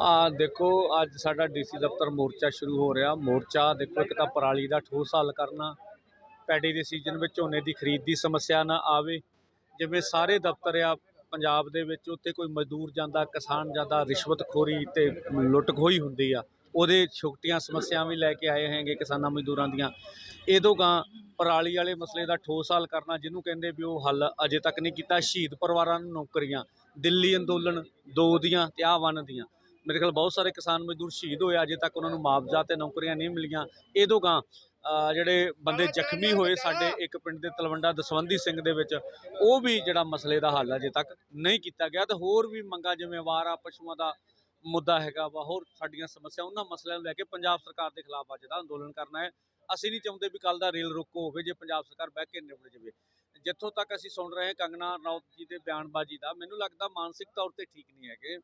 ਆ ਦੇਖੋ, ਅੱਜ ਸਾਡਾ ਡੀਸੀ ਦਫ਼ਤਰ ਮੋਰਚਾ ਸ਼ੁਰੂ ਹੋ ਰਿਹਾ। ਮੋਰਚਾ ਦੇਖੋ, ਇੱਕ ਤਾਂ ਪਰਾਲੀ ਦਾ ਠੋਸ ਹੱਲ ਕਰਨਾ, ਪੈਡੀ ਦੇ ਸੀਜ਼ਨ ਵਿੱਚ ਝੋਨੇ ਦੀ ਖਰੀਦ ਦੀ ਸਮੱਸਿਆ ਨਾ ਆਵੇ। ਜਿਵੇਂ ਸਾਰੇ ਦਫ਼ਤਰ ਆ ਪੰਜਾਬ ਦੇ ਵਿੱਚ, ਉੱਥੇ ਕੋਈ ਮਜ਼ਦੂਰ ਜਾਂਦਾ, ਕਿਸਾਨ ਜਾਂਦਾ, ਰਿਸ਼ਵਤਖੋਰੀ ਤੇ ਲੁੱਟ ਖੋਹੀ ਹੁੰਦੀ ਆ, ਉਹਦੇ ਛੁੱਟੀਆਂ ਸਮੱਸਿਆਵਾਂ ਵੀ ਲੈ ਕੇ ਆਏ ਹੈਗੇ ਕਿਸਾਨਾਂ ਮਜ਼ਦੂਰਾਂ ਦੀਆਂ। ਇਹ ਤੋਂ ਗਾਂ ਪਰਾਲੀ ਵਾਲੇ ਮਸਲੇ ਦਾ ਠੋਸ ਹੱਲ ਕਰਨਾ, ਜਿਹਨੂੰ ਕਹਿੰਦੇ ਵੀ ਉਹ ਹੱਲ ਅਜੇ ਤੱਕ ਨਹੀਂ ਕੀਤਾ, ਸ਼ਹੀਦ ਪਰਿਵਾਰਾਂ ਨੂੰ ਨੌਕਰੀਆਂ। ਦਿੱਲੀ ਅੰਦੋਲਨ, ਦੋ ਦੀਆਂ ਤੇ ਆਹ ਵਨ ਦੀਆਂ। ਮੇਰੇ ਖਿਆਲ ਬਹੁਤ ਸਾਰੇ ਕਿਸਾਨ ਮਜ਼ਦੂਰ ਸ਼ਹੀਦ ਹੋਏ, ਅਜੇ ਤੱਕ ਉਹਨਾਂ ਨੂੰ ਮੁਆਵਜ਼ਾ ਤੇ ਨੌਕਰੀਆਂ ਨਹੀਂ ਮਿਲੀਆਂ। ਇਹ ਤੋਂ ਗਾਂ ਜਿਹੜੇ ਬੰਦੇ ਜ਼ਖਮੀ ਹੋਏ ਸਾਡੇ ਇੱਕ ਪਿੰਡ ਦੇ ਤਲਵੰਡਾ ਦਸਵੰਦੀ ਸਿੰਘ ਦੇ ਵਿੱਚ, ਉਹ ਵੀ ਜਿਹੜਾ ਮਸਲੇ ਦਾ ਹੱਲ ਅਜੇ ਤੱਕ ਨਹੀਂ ਕੀਤਾ ਗਿਆ। ਤੇ ਹੋਰ ਵੀ ਮੰਗਾ ਜਿਵੇਂ ਆਵਾਰਾ ਪਸ਼ੂਆਂ ਦਾ ਮੁੱਦਾ ਹੈਗਾ ਵਾ, ਹੋਰ ਸਾਡੀਆਂ ਸਮੱਸਿਆ, ਉਹਨਾਂ ਮਸਲਿਆਂ ਨੂੰ ਲੈ ਕੇ ਪੰਜਾਬ ਸਰਕਾਰ ਦੇ ਖਿਲਾਫ ਅੱਜ ਦਾ ਅੰਦੋਲਨ ਕਰਨਾ ਹੈ। ਅਸੀਂ ਨਹੀਂ ਚਾਹੁੰਦੇ ਵੀ ਕੱਲ ਦਾ ਰੇਲ ਰੋਕੋ ਹੋਵੇ, ਜੇ ਪੰਜਾਬ ਸਰਕਾਰ ਬਹਿ ਕੇ ਨਿਬੜ ਜਾਵੇ। ਜਿੱਥੋਂ ਤੱਕ ਅਸੀਂ ਸੁਣ ਰਹੇ ਹਾਂ ਕੰਗਨਾ ਰਣੌਤ ਜੀ ਦੇ ਬਿਆਨਬਾਜ਼ੀ ਦਾ, ਮੈਨੂੰ ਲੱਗਦਾ ਮਾਨਸਿਕ ਤੌਰ ਤੇ ਠੀਕ ਨਹੀਂ ਹੈਗੇ।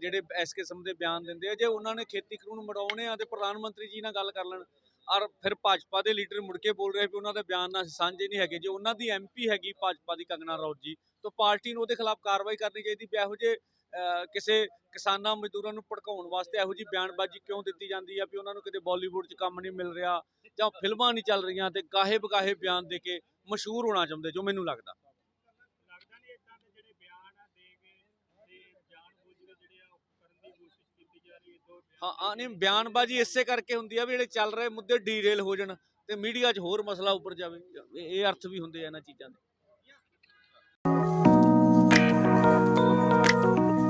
ਜਿਹੜੇ ਇਸ ਕਿਸਮ ਦੇ ਬਿਆਨ ਦਿੰਦੇ ਆ, ਜੇ ਉਹਨਾਂ ਨੇ ਖੇਤੀ ਕਾਨੂੰਨ ਮੜਾਉਣੇ ਆ ਤੇ ਪ੍ਰਧਾਨ ਮੰਤਰੀ ਜੀ ਨਾਲ ਗੱਲ ਕਰ ਲੈਣ, ਔਰ ਫਿਰ ਭਾਜਪਾ ਦੇ ਲੀਡਰ ਮੁੜ ਕੇ ਬੋਲ ਰਹੇ ਵੀ ਉਹਨਾਂ ਦੇ ਬਿਆਨ ਨਾਲ ਸਾਂਝੇ ਨਹੀਂ ਹੈਗੇ, ਜੇ ਉਹਨਾਂ ਦੀ ਐਮਪੀ ਹੈਗੀ ਭਾਜਪਾ ਦੀ ਕੰਗਨਾ ਰਣੌਤ ਜੀ, ਤਾਂ ਪਾਰਟੀ ਨੂੰ ਉਹਦੇ ਖਿਲਾਫ ਕਾਰਵਾਈ ਕਰਨੀ ਚਾਹੀਦੀ ਵੀ ਇਹੋ ਜਿਹੇ ਕਿਸੇ ਕਿਸਾਨਾਂ ਮਜ਼ਦੂਰਾਂ ਨੂੰ ਭੜਕਾਉਣ ਵਾਸਤੇ ਇਹੋ ਜਿਹੀ ਬਿਆਨਬਾਜ਼ੀ ਕਿਉਂ ਦਿੱਤੀ ਜਾਂਦੀ ਆ ਵੀ ਉਹਨਾਂ ਨੂੰ ਕਿਤੇ ਬਾਲੀਵੁੱਡ 'ਚ ਕੰਮ ਨਹੀਂ ਮਿਲ ਰਿਹਾ ਜਾਂ ਫਿਲਮਾਂ ਨਹੀਂ ਚੱਲ ਰਹੀਆਂ ਤੇ ਗਾਹੇ ਬਗਾਹੇ ਬਿਆਨ ਦੇ ਕੇ ਮਸ਼ਹੂਰ ਹੋਣਾ ਚਾਹੁੰਦੇ ਜੋ ਮੈਨੂੰ ਲੱਗਦਾ। ਲੱਗਦਾ ਨਹੀਂ ਇਦਾਂ ਦੇ ਜਿਹੜੇ ਬਿਆਨ ਆ ਦੇ ਕੇ ਤੇ ਜਾਣ ਬੁੱਝ ਕੇ ਜਿਹੜੇ ਆ ਉਹ ਕਰਨ ਦੀ ਕੋਸ਼ਿਸ਼ ਕੀਤੀ ਜਾ ਰਹੀ ਹੈ ਦੋ ਹਾਂ ਆ ਨਹੀਂ ਬਿਆਨਬਾਜ਼ੀ ਇਸੇ ਕਰਕੇ ਹੁੰਦੀ ਆ ਵੀ ਜਿਹੜੇ ਚੱਲ ਰਹੇ ਮੁੱਦੇ ਡੀਰੇਲ ਹੋ ਜਾਣ ਤੇ ਮੀਡੀਆ 'ਚ ਹੋਰ ਮਸਲਾ ਉੱਪਰ ਜਾਵੇ ਇਹ ਇਹ ਅਰਥ ਵੀ ਹੁੰਦੇ ਆ ਇਹਨਾਂ ਚੀਜ਼ਾਂ ਦੇ।